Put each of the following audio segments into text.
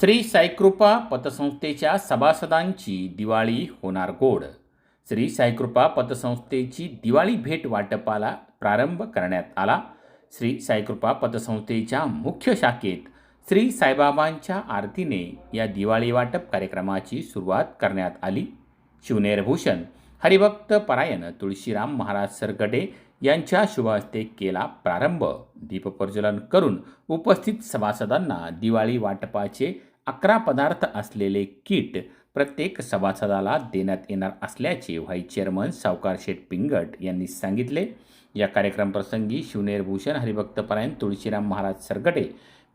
श्री साईकृपा पतसंस्थेच्या सभासदांची दिवाळी होणार गोड. श्री साईकृपा पतसंस्थेची दिवाळी भेट वाटपाला प्रारंभ करण्यात आला. श्री साईकृपा पतसंस्थेच्या मुख्य शाखेत श्री साईबाबांच्या आरतीने या दिवाळी वाटप कार्यक्रमाची सुरुवात करण्यात आली. शिवनेरभूषण हरिभक्त परायण तुळशीराम महाराज सरगडे यांच्या शुभहस्ते केला प्रारंभ दीपप्रज्वलन करून उपस्थित सभासदांना दिवाळी वाटपाचे अकरा पदार्थ असलेले किट प्रत्येक सभासदाला देण्यात येणार असल्याचे व्हाईस चेअरमन सावकार शेठ पिंगट यांनी सांगितले. या कार्यक्रमप्रसंगी शिवनेर भूषण हरिभक्तपरायण तुळशीराम महाराज सरगटे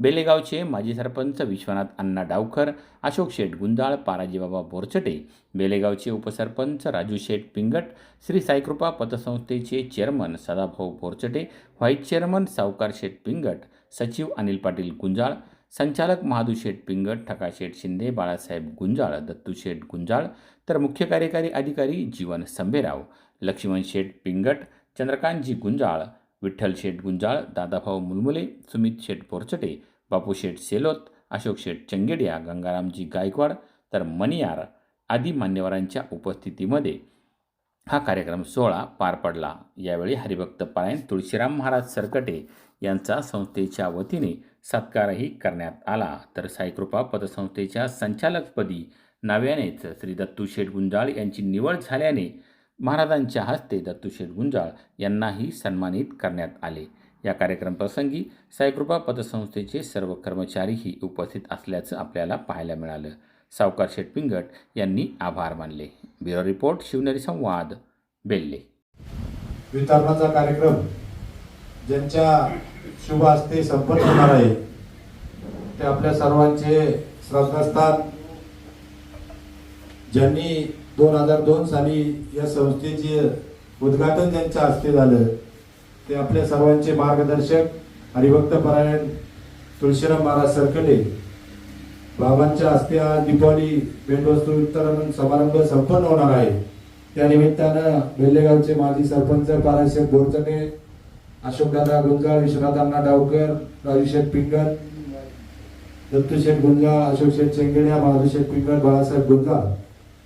बेलेगावचे माजी सरपंच विश्वनाथ अण्णा डावकर अशोक शेठ गुंजाळ पाराजीबाबा बोरचटे बेलेगावचे उपसरपंच Raju Sheth Pingat Shri Saikrupa पतसंस्थेचे chairman Sadabhau Borchate vice chairman Savkar Sheth Pingat सचिव अनिल पाटील गुंजाळ संचालक महादू शेठ पिंगट ठकाशेठ शिंदे बाळासाहेब गुंजाळ दत्तू शेठ गुंजाळ तर मुख्य कार्यकारी अधिकारी जीवन संभेराव लक्ष्मण शेठ पिंगट चंद्रकांतजी गुंजाळ विठ्ठल शेठ गुंजाळ दादाभाऊ मुलमुले सुमित शेठ बोरचटे बापू शेठ सेलोत अशोक शेठ चंगेडिया गंगारामजी गायकवाड तर मणियार आदी मान्यवरांच्या उपस्थितीमध्ये हा कार्यक्रम सोहळा पार पडला. यावेळी हरिभक्त पारायण तुळशीराम महाराज सरकटे यांचा संस्थेच्या वतीने सत्कारही करण्यात आला. तर साईकृपा पतसंस्थेच्या संचालकपदी नव्यानेच श्री दत्तू शेठ गुंजाळ यांची निवड झाल्याने महाराजांच्या हस्ते दत्तू शेठ गुंजाळ यांनाही सन्मानित करण्यात आले. या कार्यक्रमप्रसंगी साईकृपा पतसंस्थेचे सर्व कर्मचारीही उपस्थित असल्याचं आपल्याला पाहायला मिळालं. सावकार शेटपिंगट यांनी आभार मानले. ब्युरो रिपोर्ट शिवनेरी संवाद बेल्ले. वितरणाचा कार्यक्रम ज्यांच्या शुभ हस्ते संपन्न होणार आहे ते आपल्या सर्वांचे श्रद्धास्थान ज्यांनी दोन हजार दोन साली या संस्थेचे उद्घाटन ज्यांच्या हस्ते झालं. ते आपल्या सर्वांचे मार्गदर्शक हरिभक्त परायण तुळशीराम महाराज सरकले. बाबांच्या हस्ते आज दीपावली भेटवस्तू वितरण समारंभ संपन्न होणार आहे. त्या निमित्तानं बेल्लेगावचे माजी सरपंच पाराशेठ बोरचणे अशोकदादा गुंजाळ विश्वनाथांना डावकर राजूशेठ पिंगट दत्तूशेठ गुंजाळ अशोकशेठ चेंगेड्या महादूशेठ पिंगट बाळासाहेब गुंजाळ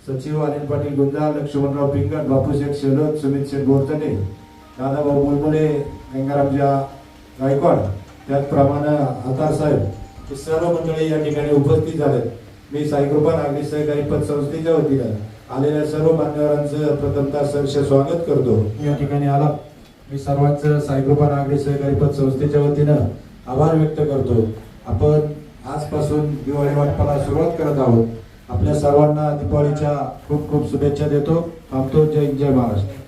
सचिव अनिल पाटील गुंजाळ लक्ष्मणराव पिंगट बापूशेठ शेलोत सुमित शेठ बोरचणे दादाभाऊ मुलमुळे गंगारामजा गायकवाड त्याचप्रमाणे आतार साहेब हे सर्व मंडळी या ठिकाणी उपस्थित झालेत. मी साईकृपा नागरी सहकारी पतसंस्थेच्या वतीनं आलेल्या सर्व मान्यवरांचं प्रथमतः सहर्ष स्वागत करतो. या ठिकाणी आला. मी सर्वांचं साईकृपा नागरी सहकारी पतसंस्थेच्या वतीनं आभार व्यक्त करतो. आपण आजपासून दिवाळी वाटपाला सुरुवात करत आहोत. आपल्या सर्वांना दिवाळीच्या खूप खूप शुभेच्छा देतो. थांबतो. जय जय महाराष्ट्र.